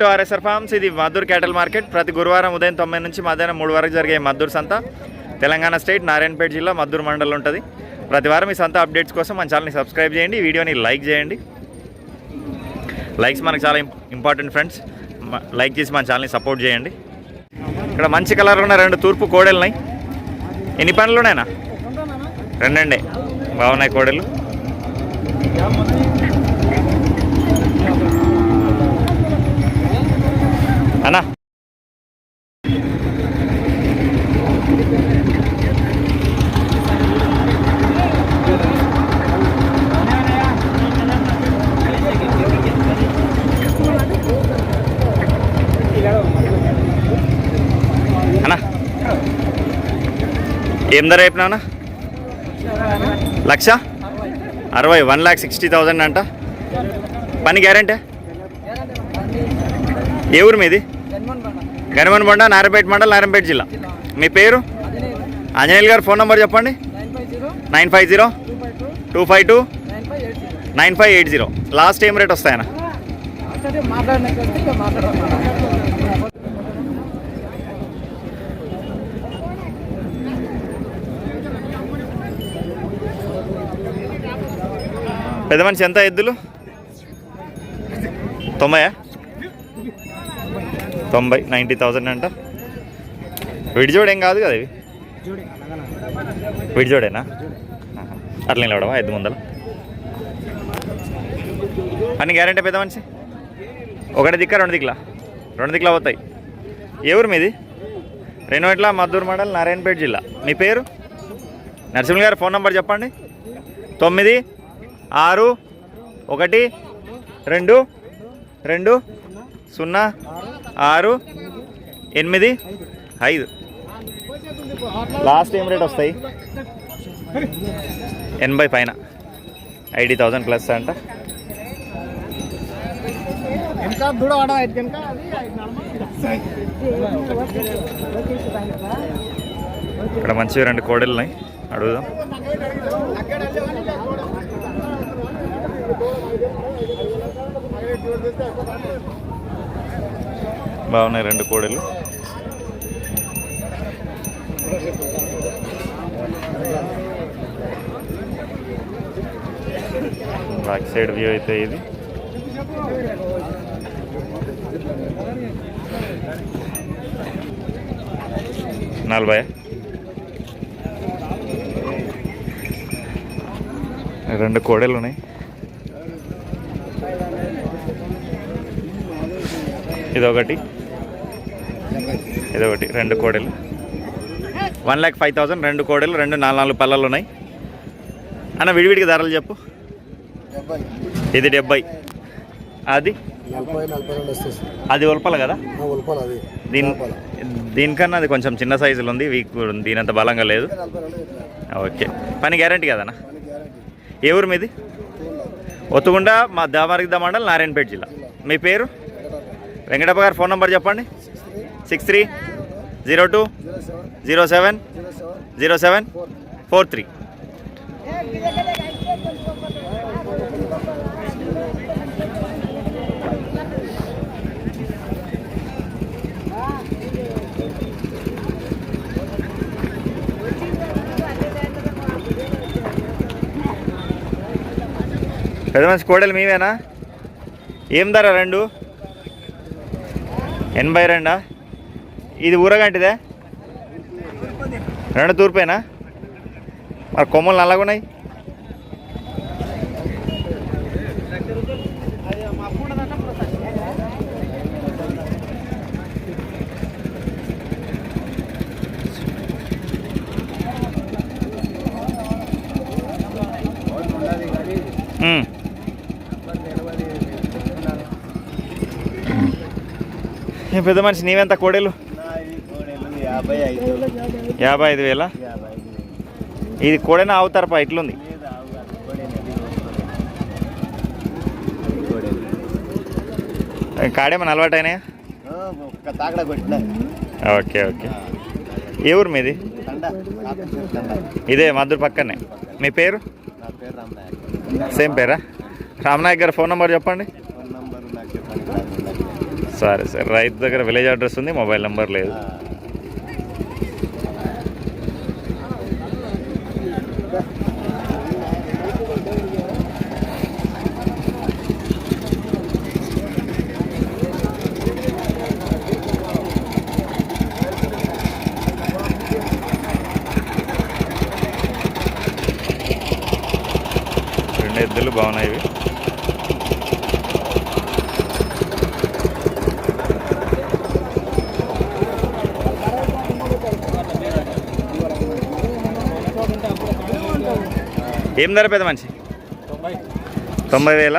To RSR forms ఇది Maddur క్యాటల్ market. ప్రతి గురువారం ఉదయం తొమ్మిది నుంచి మధ్యాహ్నం మూడు వరకు జరిగే మద్దూర్ మద్దూరు సంత. తెలంగాణ స్టేట్ నారాయణపేట జిల్లా మద్దూరు మండలం ఉంటుంది. ప్రతి వారం ఈ సంత అప్డేట్స్ కోసం మన ఛానల్ని సబ్స్క్రైబ్ చేయండి వీడియోని లైక్ చేయండి. లైక్స్ మనకు చాలా ఇంపార్టెంట్ ఫ్రెండ్స్. లైక్ చేసి మన ఛానల్ని సపోర్ట్ చేయండి. ఇక్కడ మంచి కలర్ ఉన్న రెండు తూర్పు కోడలున్నాయి. ఎన్ని పనులు ఉన్నాయన్నా రెండండి. బాగున్నాయి కోడెలు. ఏం ధర చెప్పినావునా లక్ష? అరవై వన్ ల్యాక్ సిక్స్టీ థౌజండ్ అంట. పని గ్యారంటీ? ఏ ఊరు మీది? గనిమన్ బొండ నారాయణపేట మండల్ నారాయణపేట జిల్లా. మీ పేరు? ఆంజనేయులు గారు ఫోన్ నెంబర్ చెప్పండి. Nine five zero. Two five two. Nine five eight zero. Last ఏం రేట్ వస్తాయన్న? పెద్ద మనిషి ఎంత ఎద్దులు? తొంభయా? తొంభై నైంటీ థౌజండ్ అంట. విడిజోడు ఏం కాదు కదా ఇవి. విడిజోడేనా అట్లా నిలవడమా ఎద్దు ముందల? అన్ని గ్యారెంటీ పెద్ద మనిషి? ఒకటి దిక్క రెండు దిక్కులా? రెండు దిక్కులా పోతాయి. ఏ ఊరు మీది? రేణువెట్ల మద్దూరు మండల్ నారాయణపేట జిల్లా. మీ పేరు? నరసింహ గారు ఫోన్ నెంబర్ చెప్పండి. తొమ్మిది ఆరు ఒకటి రెండు రెండు సున్నా ఆరు ఎనిమిది ఐదు. లాస్ట్ ఏం రేట్ వస్తాయి? ఎనభై పైన. ఐటీ థౌజండ్ ప్లస్ అంట. ఇక్కడ మంచిగా రెండు కోడలు ఉన్నాయి అడుగుదాం. బాగున్నాయి రెండు కోడలు. బ్యాక్ సైడ్ వ్యూ అయితే ఇది. నలభై. రెండు కోడలు ఉన్నాయి. ఇదొకటి. ఇదొకటి రెండు కోడలు. వన్ ల్యాక్ ఫైవ్ థౌసండ్ రెండు కోడలు రెండు నాలుగు నాలుగు పళ్ళలు ఉన్నాయి. అన్న విడివిడికి ధరలు చెప్పు. ఇది డెబ్బై. అది? అది ఉల్పల కదా? దీని దీనికన్నా అది కొంచెం చిన్న సైజులో ఉంది వీక్ దీనంత బలంగా లేదు. ఓకే. పని గ్యారంటీ కదన్నా ఏ ఊరు మీది? ఒత్తుగుండ. మా దామరిద్ద మండల్ నారాయణపేట జిల్లా. మీ పేరు? వెంకటప్ప గారు ఫోన్ నెంబర్ చెప్పండి. Six three zero two zero seven zero seven four three. పెద్ద మంచి కోడలు మీవేనా ఏం ధర రెండు? ఎనభై రెండా? ఇది ఊరగంటిదే? రెండు తూర్పేనా? మరి కొమ్మలు నల్లగున్నాయి? పెద్ద మనిషి నీవెంత కోడేలు? యాభై ఐదు వేల? ఇది కోడేనా అవుతారపా ఇట్లుంది కాడేమన్నా కొట్టిన ఓకే ఓకే. ఏ ఊరు మీది? ఇదే మధుర పక్కనే. మీ పేరు? సేమ్ పేరా? రామనాయక్ గారు ఫోన్ నెంబర్ చెప్పండి ఫోన్ నంబర్ నాకు చెప్పండి సరే సరే రైతు దగ్గర విలేజ్ అడ్రస్ ఉంది మొబైల్ నెంబర్ లేదు. రెండు ఎద్దులు బాగున్నాయి ఏం ధర పెద్ద మనిషి? తొంభై వేల?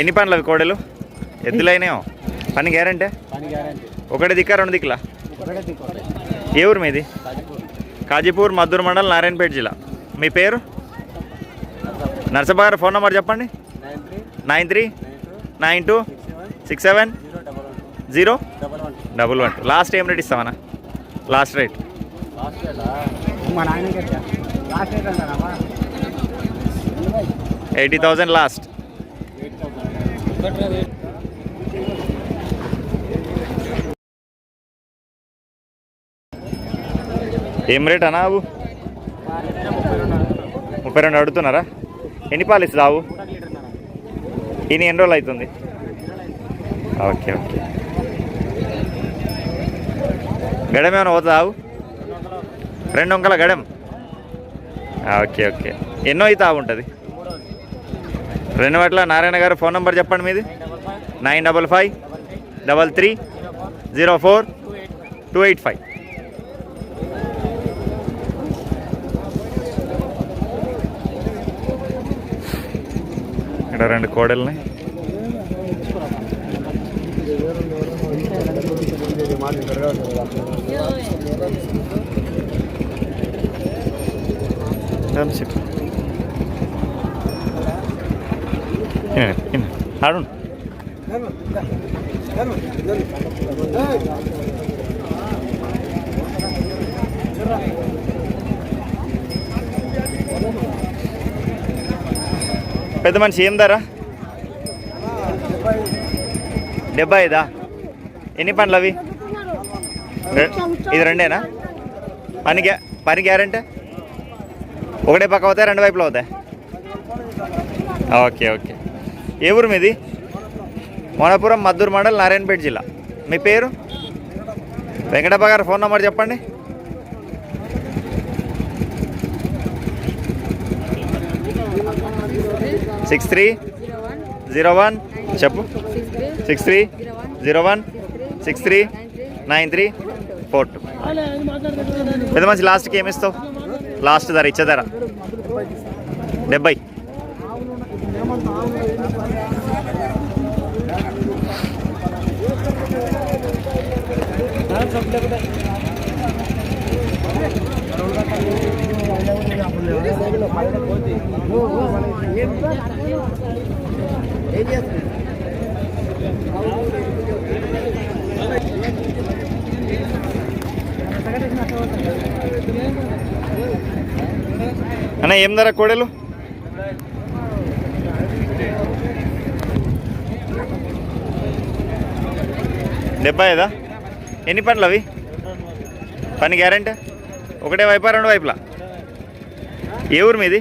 ఎన్ని పనులు అవి కోడలు? ఎద్దులైనాయో పని గ్యారంటీ? ఒకటి దిక్క రెండు దిక్కులా? ఏ ఊరు మీది? కాజీపూర్ మద్దూరు మండల్ నారాయణపేట జిల్లా. మీ పేరు? నరసబ్బ గారు ఫోన్ నెంబర్ చెప్పండి. Nine three nine two six seven zero double one. Last ఏం రేట్ ఇస్తామన్నా? Last rate. మా నాయన లాస్ట్ రేట్ అంటారా ఎయిటీ థౌజండ్ లాస్ట్. ఏం రేట్ అన్నా అవు ముప్పై రెండు అడుగుతున్నారా? ఎన్ని పాలు రావు ఆవు? ఈయన ఎన్ని రోజులు అవుతుంది? Okay okay. గడం ఏమైనా పోతుందా ఆవు? రెండు వంకల గడం ఓకే ఓకే. ఎన్నో అయితే ఆవు ఉంటుంది? రెండు నారాయణ గారు ఫోన్ నెంబర్ చెప్పండి మీది? Nine double five double three zero four two eight five. ఇక్కడ రెండు కోడల్ని. చెప్పు ఆడు పెద్ద మనిషి ఏం ధర? డెబ్బై ఐదా ఎన్ని పండ్లు అవి? రె- ఇది రెండేనా? పని గ్యా పని గ్యారంటీ? ఒకటే పక్క అవుతాయి? రెండు వైపులు అవుతాయి? Okay okay. ఏ ఊరు మీది? మోనపురం మద్దూరు మండల్ నారాయణపేట జిల్లా. మీ పేరు? వెంకటప్ప గారు ఫోన్ నెంబర్ చెప్పండి. సిక్స్ త్రీ జీరో వన్ చెప్పు. Six three zero one six three nine three four two. పెద్ద మంచి లాస్ట్కి ఏమిస్తావు లాస్ట్ ధర ఇచ్చే ధర. డెబ్బై. అన్న ఏం ధర కోడలు? డెబ్బై ఐదా? ఎన్ని పండ్లు అవి? పని గ్యారంటీ? ఒకటే వైపా రెండు వైపులా? ఏ ఊరు మీది?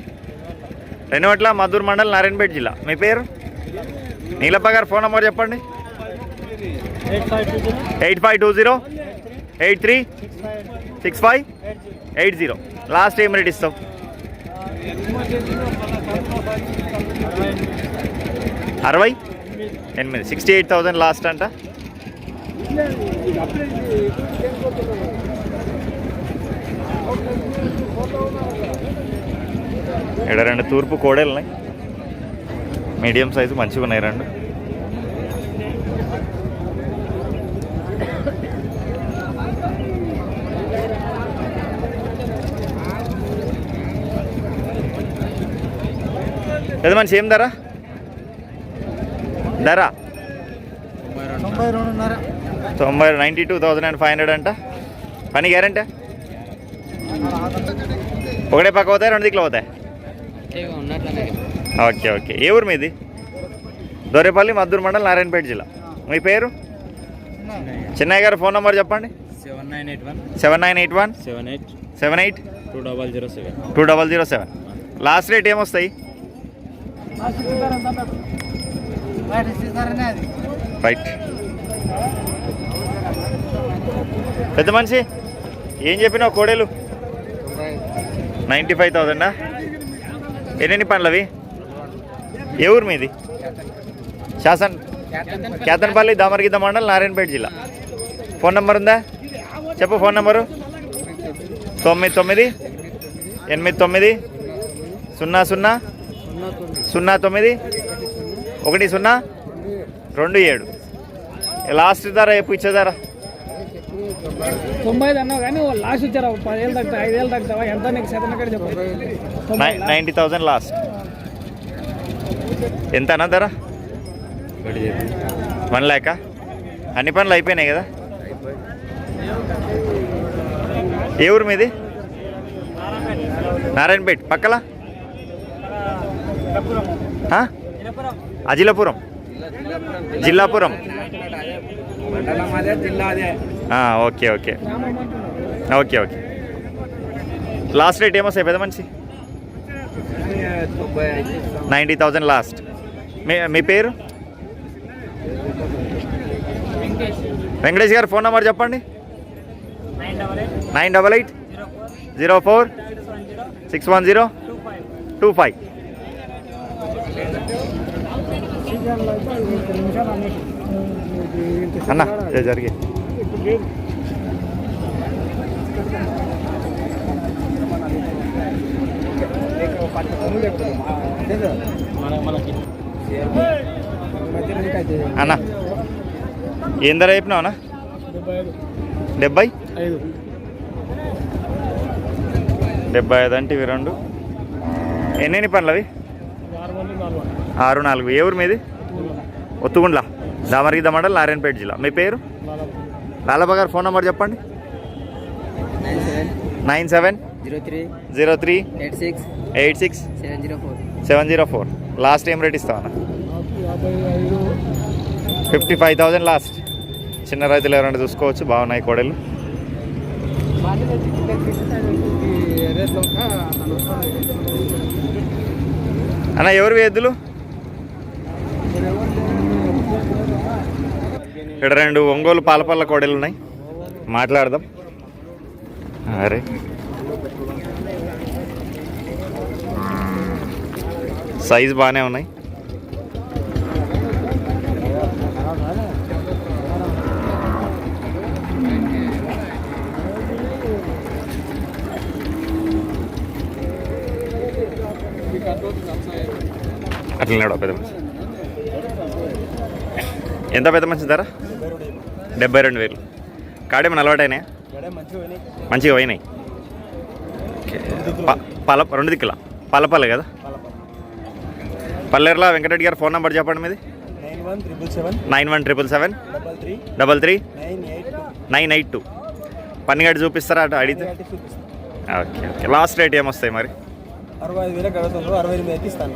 రెండువట్ల మధుర్ మండల్ నారాయణపేట జిల్లా. మీ పేరు? నీలప్ప గారు ఫోన్ నెంబర్ చెప్పండి. Eight five two zero eight three six five eight zero. Last ఏం రేట్ ఇస్తావు? అరవై? ఎనిమిది. సిక్స్టీ ఎయిట్ థౌజండ్ లాస్ట్ అంట. ఇక్కడ రెండు తూర్పు కోడలు ఉన్నాయి మీడియం సైజు మంచిగా ఉన్నాయి రెండు. పెద్ద మనిషి ఏం ధర? ధర? తొంభై రెండున్నర. తొంభై ninety two thousand and five hundred అంట. పని గ్యారంటీ? ఒకటే పక్క అవుతాయి రెండు దిక్కులు అవుతాయి ఓకే ఓకే. ఏ ఊరు మీది? దొరేపల్లి మద్దూరు మండల్ నారాయణపేట జిల్లా. మీ పేరు? చిన్నయ్య గారు ఫోన్ నెంబర్ చెప్పండి. Seven nine eight one. Seven nine eight one? Seven eight. Seven eight? Two double zero seven. Two double zero seven. Last rate ఏమొస్తాయి? రైట్ పెద్ద మనిషి ఏం చెప్పినావు కోడేలు? Ninety five థౌజండా? ఎన్నెన్ని పండ్లు అవి ఏ ఊరు మీది? శాసన్ కేతన్పల్లి దామరగిద్ద మండల్ నారాయణపేట జిల్లా. ఫోన్ నెంబర్ ఉందా? చెప్పు ఫోన్ నెంబరు. తొమ్మిది తొమ్మిది ఎనిమిది తొమ్మిది సున్నా సున్నా సున్నా తొమ్మిది ఒకటి సున్నా రెండు ఏడు. లాస్ట్ ధర ఎప్పుడు ఇచ్చేదారా తొంభై ఐదు అన్నావు కానీ వాళ్ళు లాస్ట్ ఇచ్చారు? పదివేలు తగ్గుతా ఐదేళ్ళు తగ్గుతావా? ఎంత నీకు శాతం ఎక్కడ చెప్పు. Ninety thousand last. ఎంత అన్న ధర? వన్ ల్యాకా? అన్ని పనులు అయిపోయినాయి కదా? ఏ ఊరు మీది? నారాయణపేట్. పక్కల? Ajilapuram Jillapuram. Okay okay. Okay okay. Last rate ఏమో పెద్ద మనిషి. నైంటీ థౌజండ్ లాస్ట్ మీ మీ పేరు? వెంకటేష్ గారు ఫోన్ నెంబర్ చెప్పండి. Nine double eight. Zero four. Six one zero. Two five. అన్న జర అన్న ఏం ధర చెప్పినావు అన్న? డెబ్బై? డెబ్బై ఐదు అంటే ఇవి రెండు. ఎన్నెన్ని పనులు అవి? ఆరు నాలుగు. ఏ ఊరు మీది? ఒత్తుగుండ్ల. దామరిగిద్ద మండల్ నారాయణపేట జిల్లా. మీ పేరు? లాలబా గారు ఫోన్ నెంబర్ చెప్పండి. Nine seven. Zero three. Zero three. Eight six. Eight six. Seven zero four. Seven zero four. Last ఏం రేట్ ఐదు ఫిఫ్టీ ఫైవ్ థౌజండ్ లాస్ట్. చిన్న రైతులు ఎవరైనా చూసుకోవచ్చు బాగున్నాయి కోడలు. అన్న ఎవరు ఎద్దులు ఇక్కడ రెండు ఒంగోలు పాలపల్ల కోడలు ఉన్నాయి. మాట్లాడదాం. అరే. సైజ్ బాగానే ఉన్నాయి. అట్లనే పెద్ద మనిషి. ఎంత పెద్ద మనిషి ధర? డెబ్బై రెండు వేలు. కాడేమో అలవాటైనాయా? మంచిగా పోయినాయి. పల రెండు దిక్కుల? పల్లపల్లి కదా? పల్లెర్ల వెంకటరెడ్డి గారు ఫోన్ నెంబర్ చెప్పండి మీది. Nine one triple seven. Double three. Nine eight two. పన్నిగడ్డి చూపిస్తారా అటు అడిగితే? Okay okay. లాస్ట్ రేట్ ఏమొస్తాయి మరి? అరవై ఐదు వేలకు అడుగుతుండ్రు అరవై ఎనిమిది అయితే ఇస్తాను.